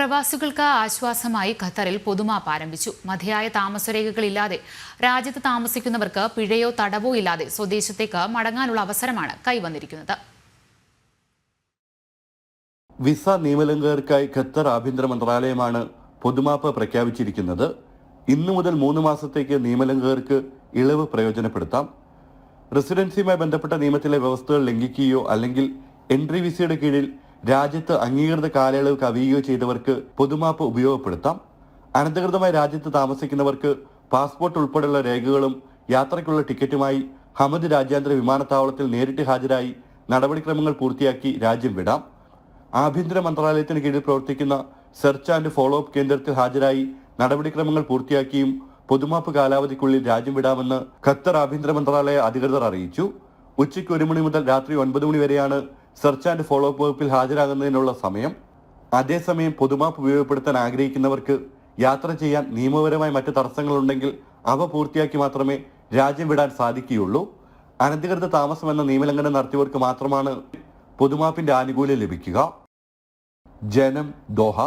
പ്രവാസികൾക്ക് ആശ്വാസമായി ഖത്തറിൽ പൊതുമാപ്പ് ആരംഭിച്ചു. മതിയായ താമസരേഖകളില്ലാതെ രാജ്യത്ത് താമസിക്കുന്നവർക്ക് പിഴയോ തടവോ ഇല്ലാതെ സ്വദേശത്തേക്ക് മടങ്ങാനുള്ള അവസരമാണ് കൈവന്നിരിക്കുന്നത്. വിസ നിയമലംഘകർക്കായി ഖത്തർ ആഭ്യന്തര മന്ത്രാലയമാണ് പൊതുമാപ്പ് പ്രഖ്യാപിച്ചിരിക്കുന്നത്. ഇന്നു മുതൽ മൂന്ന് മാസത്തേക്ക് നിയമലംഘകർക്ക് ഇളവ് പ്രയോജനപ്പെടുത്താം. റെസിഡൻസിയുമായി ബന്ധപ്പെട്ട നിയമത്തിലെ വ്യവസ്ഥകൾ ലംഘിക്കുകയോ അല്ലെങ്കിൽ എൻട്രി വിസയുടെ കീഴിൽ രാജ്യത്ത് അംഗീകൃത കാലയളവ് കവിയുകയോ ചെയ്തവർക്ക് പൊതുമാപ്പ് ഉപയോഗപ്പെടുത്താം. അനധികൃതമായി രാജ്യത്ത് താമസിക്കുന്നവർക്ക് പാസ്പോർട്ട് ഉൾപ്പെടെയുള്ള രേഖകളും യാത്രയ്ക്കുള്ള ടിക്കറ്റുമായി ഹമദ് രാജ്യാന്തര വിമാനത്താവളത്തിൽ നേരിട്ട് ഹാജരായി നടപടിക്രമങ്ങൾ പൂർത്തിയാക്കി രാജ്യം വിടാം. ആഭ്യന്തര മന്ത്രാലയത്തിന് കീഴിൽ പ്രവർത്തിക്കുന്ന സെർച്ച് ആൻഡ് ഫോളോ അപ്പ് കേന്ദ്രത്തിൽ ഹാജരായി നടപടിക്രമങ്ങൾ പൂർത്തിയാക്കിയും പൊതുമാപ്പ് കാലാവധിക്കുള്ളിൽ രാജ്യം വിടാമെന്ന് ഖത്തർ ആഭ്യന്തര മന്ത്രാലയ അധികൃതർ അറിയിച്ചു. ഉച്ചയ്ക്ക് ഒരു മണി മുതൽ രാത്രി ഒൻപത് മണി വരെയാണ് സെർച്ച് ആൻഡ് ഫോളോ അപ്പ് വകുപ്പിൽ ഹാജരാകുന്നതിനുള്ള സമയം അതേസമയം പൊതുമാപ്പ് ഉപയോഗപ്പെടുത്താൻ ആഗ്രഹിക്കുന്നവർക്ക് യാത്ര ചെയ്യാൻ നിയമപരമായ മറ്റു തടസ്സങ്ങളുണ്ടെങ്കിൽ അവ പൂർത്തിയാക്കി മാത്രമേ രാജ്യം വിടാൻ സാധിക്കുകയുള്ളൂ. അനധികൃത താമസം എന്ന നിയമലംഘനം നടത്തിയവർക്ക് മാത്രമാണ് പൊതുമാപ്പിന്റെ ആനുകൂല്യം ലഭിക്കുക. ജനം ദോഹ.